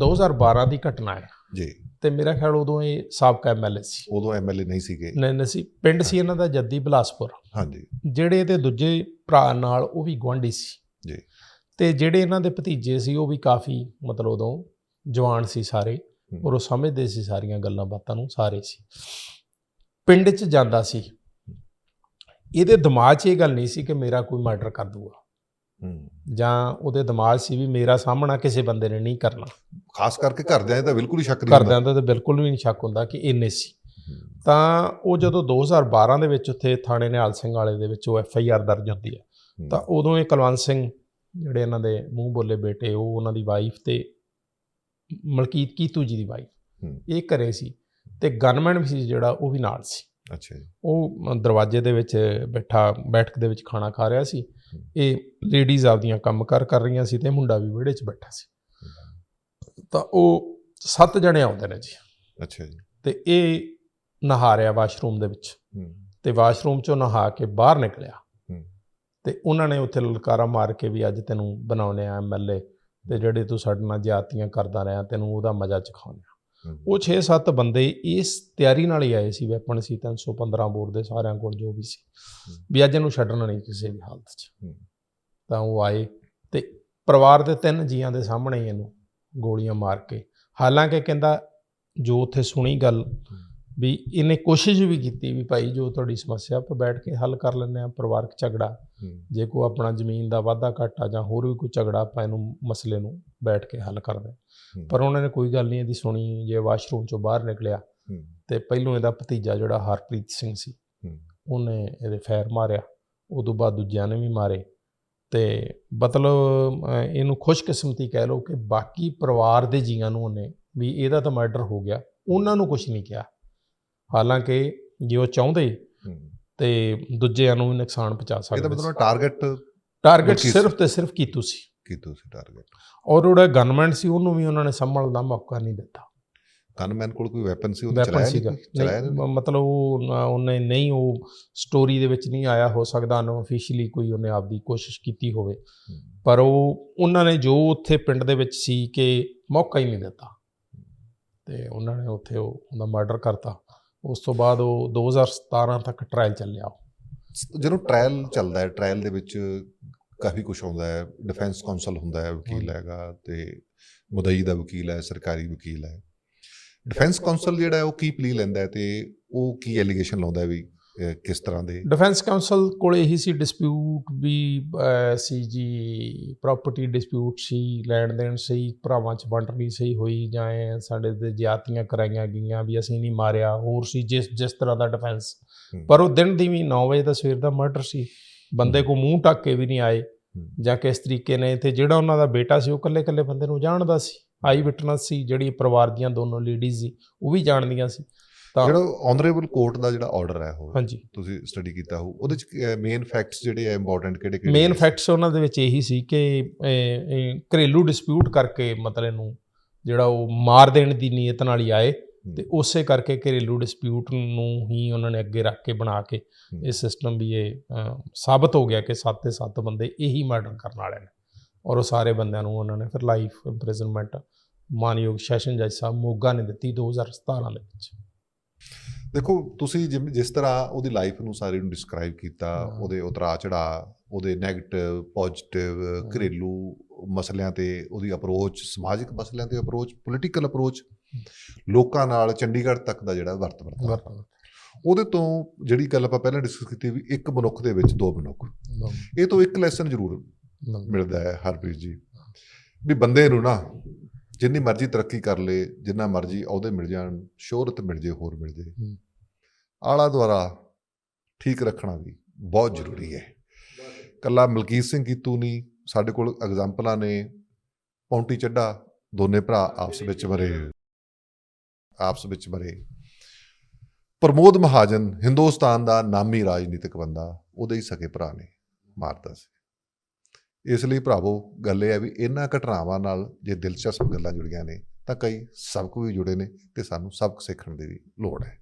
2012 ਦੀ ਘਟਨਾ ਹੈ। ਜੀ। ਤੇ ਮੇਰਾ ਖਿਆਲ ਉਦੋਂ ਇਹ ਸਾਬਕਾ ਐਮਐਲਏ ਸੀ। ਉਦੋਂ ਐਮਐਲਏ ਨਹੀਂ ਸੀਗੇ। ਨਹੀਂ ਨਹੀਂ ਸੀ। ਪਿੰਡ ਸੀ ਇਹਨਾਂ ਦਾ ਜੱਦੀ ਬਲਾਸਪੁਰ। ਹਾਂਜੀ। ਜਿਹੜੇ ਤੇ ਦੂਜੇ ਭਰਾ ਨਾਲ ਉਹ ਵੀ ਗੁਆਂਢੀ ਸੀ। ਜੀ। ਤੇ ਜਿਹੜੇ ਇਹਨਾਂ ਦੇ ਭਤੀਜੇ ਸੀ ਉਹ ਵੀ ਕਾਫੀ ਮਤਲਬ ਉਦੋਂ ਜਵਾਨ ਸੀ ਸਾਰੇ। ਔਰ ਉਹ ਸਮਝਦੇ ਸੀ ਸਾਰੀਆਂ ਗੱਲਾਂ ਬਾਤਾਂ ਨੂੰ ਸਾਰੇ ਸੀ। ਪਿੰਡ 'ਚ ਜਾਂਦਾ ਸੀ। ਇਹਦੇ ਦਿਮਾਗ 'ਚ ਇਹ ਗੱਲ ਨਹੀਂ ਸੀ ਕਿ ਮੇਰਾ ਕੋਈ ਮਰਡਰ ਕਰ ਦੂਗਾ। ਹੂੰ। ਜਾਂ ਉਹਦੇ ਦਿਮਾਗ 'ਚ ਸੀ ਵੀ ਮੇਰਾ ਸਾਹਮਣਾ ਕਿਸੇ ਬੰਦੇ ਨੇ ਨਹੀਂ ਕਰਨਾ। ਖਾਸ ਕਰਕੇ ਘਰਦਿਆਂ 'ਚ ਤਾਂ ਬਿਲਕੁਲ ਹੀ ਸ਼ੱਕ ਨਹੀਂ ਘਰਦਿਆਂ ਦਾ ਤਾਂ ਬਿਲਕੁਲ ਵੀ ਨਹੀਂ ਸ਼ੱਕ ਹੁੰਦਾ ਕਿ ਇੰਨੇ ਸੀ। ਹੂੰ, ਤਾਂ ਉਹ ਜਦੋਂ 2012 ਦੇ ਵਿੱਚ ਉੱਥੇ ਥਾਣੇ ਨਿਹਾਲ ਸਿੰਘ ਵਾਲੇ ਦੇ ਵਿੱਚ ਉਹ ਐਫ ਆਈ ਆਰ ਦਰਜ ਹੁੰਦੀ ਹੈ ਤਾਂ ਉਦੋਂ ਇਹ ਕੁਲਵੰਤ ਸਿੰਘ ਜਿਹੜੇ ਇਹਨਾਂ ਦੇ ਮੂੰਹ ਬੋਲੇ ਬੇਟੇ ਉਹ ਉਹਨਾਂ ਦੀ ਵਾਈਫ ਤੇ ਮਲਕੀਤ ਕੀਤੂ ਜੀ ਦੀ ਵਾਈਫ ਇਹ ਘਰੇ ਸੀ ਤੇ ਗਨਮੈਨ ਵੀ ਸੀ ਜਿਹੜਾ ਉਹ ਵੀ ਨਾਲ ਸੀ। ਅੱਛਾ ਜੀ। ਉਹ ਦਰਵਾਜ਼ੇ ਦੇ ਵਿੱਚ ਬੈਠਾ ਬੈਠਕ ਦੇ ਵਿੱਚ ਖਾਣਾ ਖਾ ਰਿਹਾ ਸੀ। ਇਹ ਲੇਡੀਜ਼ ਆਪਦੀਆਂ ਕੰਮ ਕਰ ਕਰ ਰਹੀਆਂ ਸੀ ਤੇ ਮੁੰਡਾ ਵੀ ਵਿਹੜੇ 'ਚ ਬੈਠਾ ਸੀ। ਤਾਂ ਉਹ ਸੱਤ ਜਣੇ ਆਉਂਦੇ ਨੇ ਜੀ। ਅੱਛਾ ਜੀ। ਤੇ ਇਹ ਨਹਾ ਰਿਹਾ ਵਾਸ਼ਰੂਮ ਦੇ ਵਿੱਚ। ਤੇ ਵਾਸ਼ਰੂਮ ਚੋਂ ਨਹਾ ਕੇ ਬਾਹਰ ਨਿਕਲਿਆ। ਤੇ ਉਹਨਾਂ ਨੇ ਉੱਥੇ ਲਲਕਾਰਾ ਮਾਰ ਕੇ ਵੀ ਅੱਜ ਤੈਨੂੰ ਬਣਾਉਣੇ ਆ ਐਮਐਲਏ ਤੇ ਜਿਹੜੇ ਤੂੰ ਸਾਡੇ ਨਾਲ ਜ਼ਿਆਦਤੀਆਂ ਕਰਦਾ ਰਿਹਾ ਤੈਨੂੰ ਉਹਦਾ ਮਜ਼ਾ ਚਖਾਉਣੇ ਆ। ਉਹ 6-7 ਬੰਦੇ ਇਸ ਤਿਆਰੀ ਨਾਲ ਹੀ ਆਏ ਸੀ ਵੈਪਨ ਸੀ 315 ਬੋਰ ਦੇ ਸਾਰਿਆਂ ਕੋਲ ਜੋ ਵੀ ਸੀ। ਵੀ ਅੱਜ ਇਹਨੂੰ ਛੱਡਣਾ ਨਹੀਂ ਕਿਸੇ ਵੀ ਹਾਲਤ 'ਚ। ਤਾਂ ਉਹ ਆਏ ਤੇ ਪਰਿਵਾਰ ਦੇ ਤਿੰਨ ਜੀਆਂ ਦੇ ਸਾਹਮਣੇ ਇਹਨੂੰ ਗੋਲੀਆਂ ਮਾਰ ਕੇ। ਹਾਲਾਂਕਿ ਕਹਿੰਦਾ ਜੋ ਉੱਥੇ ਸੁਣੀ ਗੱਲ ਵੀ ਇਹਨੇ ਕੋਸ਼ਿਸ਼ ਵੀ ਕੀਤੀ ਵੀ ਭਾਈ ਜੋ ਤੁਹਾਡੀ ਸਮੱਸਿਆ ਆਪਾਂ ਬੈਠ ਕੇ ਹੱਲ ਕਰ ਲੈਂਦੇ ਆ ਪਰਿਵਾਰਕ ਝਗੜਾ। ਜੇ ਕੋ ਆਪਣਾ ਜ਼ਮੀਨ ਦਾ ਵਾਧਾ ਘਾਟਾ ਜਾਂ ਹੋਰ ਵੀ ਕੋਈ ਝਗੜਾ ਆਪਾਂ ਇਹਨੂੰ ਮਸਲੇ ਨੂੰ ਬੈਠ ਕੇ ਹੱਲ ਕਰਦੇ ਪਰ ਉਹਨਾਂ ਨੇ ਕੋਈ ਗੱਲ ਨਹੀਂ ਇਹਦੀ ਸੁਣੀ ਜੇ ਵਾਸ਼ਰੂਮ ਚੋਂ ਬਾਹਰ ਨਿਕਲਿਆ ਤੇ ਪਹਿਲੋਂ ਇਹਦਾ ਭਤੀਜਾ ਜਿਹੜਾ ਹਰਪ੍ਰੀਤ ਸਿੰਘ ਸੀ। ਉਹਨੇ ਇਹਦੇ ਫੈਰ ਮਾਰਿਆ। ਉਦੋਂ ਬਾਅਦ ਦੂਜਿਆਂ ਨੇ ਵੀ ਮਾਰੇ। ਤੇ ਮਤਲਬ ਇਹਨੂੰ ਖੁਸ਼ਕਿਸਮਤੀ ਕਹਿ ਲਓ ਕਿ ਬਾਕੀ ਪਰਿਵਾਰ ਦੇ ਜੀਆਂ ਨੂੰ ਉਹਨੇ ਵੀ ਇਹਦਾ ਤਾਂ ਮਰਡਰ ਹੋ ਗਿਆ। ਉਹਨਾਂ ਨੂੰ ਕੁਝ ਨਹੀਂ ਕਿਹਾ। ਹਾਲਾਂਕਿ ਜੇ ਉਹ ਚਾਹੁੰਦੇ। ਤੇ ਦੂਜਿਆਂ ਨੂੰ ਵੀ ਨੁਕਸਾਨ ਪਹੁੰਚਾ ਇਹਦਾ ਸਕਦੇ ਮਤਲਬ ਟਾਰਗੇਟ ਟਾਰਗੇਟ ਮਲਕੀਤ ਸਿਰਫ ਤੇ ਸਿਰਫ ਕੀਤੂ ਸੀ। ਕੀ ਤੁਸੀਂ ਟਾਰਗੇਟ ਔਰ ਉਹਦਾ ਗਨਮੈਨ ਸੀ ਉਹਨੂੰ ਵੀ ਉਹਨਾਂ ਨੇ ਸੰਭਲਣ ਦਾ ਮੌਕਾ ਨਹੀਂ ਦਿੱਤਾ। ਗਨਮੈਨ ਕੋਲ ਕੋਈ ਵੈਪਨ ਸੀ ਵੈਪਨ ਚਲਾਇਆ ਸੀਗਾ। ਨਹੀਂ ਚਲਾਇਆ ਮਤਲਬ ਉਹ ਨਾ- ਉਹਨੇ ਨਹੀਂ ਉਹ ਸਟੋਰੀ ਦੇ ਵਿੱਚ ਨਹੀਂ ਆਇਆ ਹੋ ਸਕਦਾ ਅਨਆਫੀਸ਼ੀਅਲੀ ਕੋਈ ਉਹਨੇ ਆਪਦੀ ਕੋਸ਼ਿਸ਼ ਕੀਤੀ ਹੋਵੇ। ਪਰ ਉਹ ਉਹਨਾਂ ਨੇ ਜੋ ਉੱਥੇ ਪਿੰਡ ਦੇ ਵਿੱਚ ਸੀ ਕਿ ਮੌਕਾ ਹੀ ਨਹੀਂ ਦਿੱਤਾ। ਤੇ ਉਹਨਾਂ ਨੇ ਉੱਥੇ ਉਹ ਉਹਦਾ ਮਰਡਰ ਕਰਤਾ। ਉਸ ਤੋਂ ਬਾਅਦ ਉਹ 2017 ਤੱਕ ਟ੍ਰਾਇਲ ਚੱਲਿਆ ਜਦੋਂ ਟ੍ਰਾਇਲ ਚੱਲਦਾ ਹੈ ਟ੍ਰਾਇਲ ਦੇ ਵਿੱਚ ਕਾਫੀ ਕੁਝ ਆਉਂਦਾ ਹੈ। ਡਿਫੈਂਸ ਕਾਉਂਸਲ ਹੁੰਦਾ ਹੈ ਵਕੀਲ। ਹੈਗਾ ਤੇ ਮੁਦਈ ਦਾ ਵਕੀਲ ਹੈ ਸਰਕਾਰੀ ਵਕੀਲ ਹੈ। ਡਿਫੈਂਸ ਕਾਉਂਸਲ ਜਿਹੜਾ ਉਹ ਕੀ ਪਲੀ ਲੈਂਦਾ ਤੇ ਉਹ ਕੀ ਐਲੀਗੇਸ਼ਨ ਲਾਉਂਦਾ ਵੀ ਕਿਸ ਤਰ੍ਹਾਂ ਦੇ? ਡਿਫੈਂਸ ਕਾਉਂਸਲ ਕੋਲ ਇਹੀ ਸੀ ਡਿਸਪਿਊਟ ਵੀ ਸੀ ਜੀ ਪ੍ਰਾਪਰਟੀ ਡਿਸਪਿਊਟ ਸੀ ਲੈਣ ਦੇਣ ਸਹੀ ਭਰਾਵਾਂ ਚ ਵੰਡ ਨਹੀਂ ਸਹੀ ਹੋਈ ਜਾਂ ਸਾਡੇ ਤੇ ਜ਼ਿਆਤੀਆਂ ਕਰਾਈਆਂ ਗਈਆਂ ਵੀ ਅਸੀਂ ਨਹੀਂ ਮਾਰਿਆ ਹੋਰ ਸੀ ਜਿਸ ਜਿਸ ਤਰ੍ਹਾਂ ਦਾ ਡਿਫੈਂਸ। ਪਰ ਉਹ ਦਿਨ ਦੀ ਵੀ 9 ਵਜੇ ਦਾ ਸਵੇਰ ਦਾ ਮਰਡਰ ਸੀ। ਬੰਦੇ ਕੋ ਮੂੰਹ ਢੱਕ ਕੇ ਵੀ ਨਹੀਂ ਆਏ। ਜਾਂ ਕਿਸ ਤਰੀਕੇ ਨੇ ਤੇ ਜਿਹੜਾ ਉਹਨਾਂ ਦਾ ਬੇਟਾ ਸੀ ਉਹ ਇਕੱਲੇ ਇਕੱਲੇ ਬੰਦੇ ਨੂੰ ਜਾਣਦਾ ਸੀ। ਆਈ ਵਿਟਨੈਸ ਸੀ ਜਿਹੜੀ ਪਰਿਵਾਰ ਦੀਆਂ ਦੋਨੋਂ ਲੇਡੀਜ਼ ਸੀ ਉਹ ਵੀ ਜਾਣਦੀਆਂ ਸੀ ਤਾਂ ਜਿਹੜਾ ਆਨਰੇਬਲ ਕੋਰਟ ਦਾ ਜਿਹੜਾ ਆਰਡਰ ਹੈ ਉਹ ਹਾਂਜੀ ਤੁਸੀਂ ਸਟੱਡੀ ਕੀਤਾ ਹੋ ਉਹਦੇ ਚ ਮੇਨ ਫੈਕਟਸ ਜਿਹੜੇ ਹੈ ਇੰਪੋਰਟੈਂਟ ਕਿਹੜੇ ਕਿਹੜੇ ਮੇਨ? ਫੈਕਟਸ ਉਹਨਾਂ ਦੇ ਵਿੱਚ ਇਹੀ ਸੀ ਕਿ ਘਰੇਲੂ ਡਿਸਪਿਊਟ ਕਰਕੇ ਮਤਲਬ ਇਹਨੂੰ ਜਿਹੜਾ ਉਹ ਮਾਰ ਦੇਣ ਦੀ ਨੀਅਤ ਨਾਲ ਹੀ ਆਏ ਤੇ ਉਸੇ ਕਰਕੇ ਘਰੇਲੂ ਡਿਸਪਿਊਟ ਨੂੰ ਹੀ ਉਹਨਾਂ ਨੇ ਅੱਗੇ ਰੱਖ ਕੇ ਬਣਾ ਕੇ। ਇਹ ਸਿਸਟਮ ਵੀ ਇਹ ਸਾਬਤ ਹੋ ਗਿਆ ਕਿ ਸੱਤ ਦੇ ਸੱਤ ਬੰਦੇ ਇਹੀ ਮਰਡਰ ਕਰਨ ਵਾਲੇ ਨੇ ਔਰ ਉਹ ਸਾਰੇ ਬੰਦਿਆਂ ਨੂੰ ਉਹਨਾਂ ਨੇ ਫਿਰ ਲਾਈਫ ਇੰਪ੍ਰਿਜ਼ਨਮੈਂਟ ਮਾਨਯੋਗ ਸੈਸ਼ਨ ਜੱਜ ਸਾਹਿਬ ਮੋਗਾ ਨੇ ਦਿੱਤੀ 2017 ਦੇ ਵਿੱਚ। ਦੇਖੋ ਤੁਸੀਂ ਜਿਸ ਤਰ੍ਹਾਂ ਉਹਦੀ ਲਾਈਫ ਨੂੰ ਸਾਰੀ ਨੂੰ ਡਿਸਕ੍ਰਾਈਬ ਕੀਤਾ। ਉਹਦੇ ਉਤਰਾ ਚੜਾ ਉਹਦੇ 네ਗੇਟਿਵ ਪੋਜ਼ਿਟਿਵ ਘਰੇਲੂ ਮਸਲਿਆਂ ਤੇ ਉਹਦੀ ਅਪਰੋਚ ਸਮਾਜਿਕ ਮਸਲਿਆਂ ਤੇ ਅਪਰੋਚ ਪੋਲੀਟੀਕਲ ਅਪਰੋਚ ਲੋਕਾਂ ਨਾਲ ਚੰਡੀਗੜ੍ਹ ਤੱਕ ਦਾ ਜਿਹੜਾ ਵਰਤ ਵਰਤਮਾਨ ਉਹਦੇ ਤੋਂ ਜਿਹੜੀ ਗੱਲ ਆਪਾਂ ਪਹਿਲਾਂ ਡਿਸਕਸ ਕੀਤੀ ਵੀ ਇੱਕ ਮਨੁੱਖ ਦੇ ਵਿੱਚ ਦੋ ਮਨੁੱਖ। ਇਹ ਤੋਂ ਇੱਕ ਲੈਸਨ ਜ਼ਰੂਰ ਮਿਲਦਾ ਹੈ ਹਰਪ੍ਰੀਤ ਜੀ। ਵੀ ਬੰਦੇ ਨੂੰ ਨਾ ਜਿੰਨੀ ਮਰਜ਼ੀ ਤਰੱਕੀ ਕਰ ਲੇ ਜਿੰਨਾ ਮਰਜ਼ੀ ਅਹੁਦੇ ਮਿਲ ਜਾਣ ਸ਼ੋਹਰਤ ਮਿਲ ਜੇ ਹੋਰ ਮਿਲ ਜੇ। ਆਲਾ ਦੁਆਰਾ ਠੀਕ ਰੱਖਣਾ ਵੀ ਬਹੁਤ ਜ਼ਰੂਰੀ ਹੈ। ਕੱਲਾ ਮਲਕੀਤ ਸਿੰਘ ਕੀਤੂ ਨਹੀਂ ਸਾਡੇ ਕੋਲ ਐਗਜ਼ਾਮਪਲਾਂ ਨੇ ਪੌਂਟੀ ਚੱਡਾ ਦੋਨੇ ਭਰਾ ਆਪਸ ਵਿੱਚ ਮਰੇ ਆਪਸ ਵਿੱਚ ਮਰੇ ਪ੍ਰਮੋਦ ਮਹਾਜਨ ਹਿੰਦੁਸਤਾਨ ਦਾ ਨਾਮੀ ਰਾਜਨੀਤਿਕ ਬੰਦਾ ਉਹਦੇ ਹੀ ਸਕੇ ਭਰਾ ਨੇ ਮਾਰਤਾ ਸੀ। ਇਸ ਲਈ ਭਰਾਵੋ, ਗੱਲ ਇਹ ਹੈ ਵੀ ਇਹਨਾਂ ਘਟਨਾਵਾਂ ਨਾਲ ਜੇ ਦਿਲਚਸਪ ਗੱਲਾਂ ਜੁੜੀਆਂ ਨੇ, ਤਾਂ ਕਈ ਸਬਕ ਵੀ ਜੁੜੇ ਨੇ ਤੇ ਸਾਨੂੰ ਸਬਕ ਸਿੱਖਣ ਦੀ ਵੀ ਲੋੜ ਹੈ।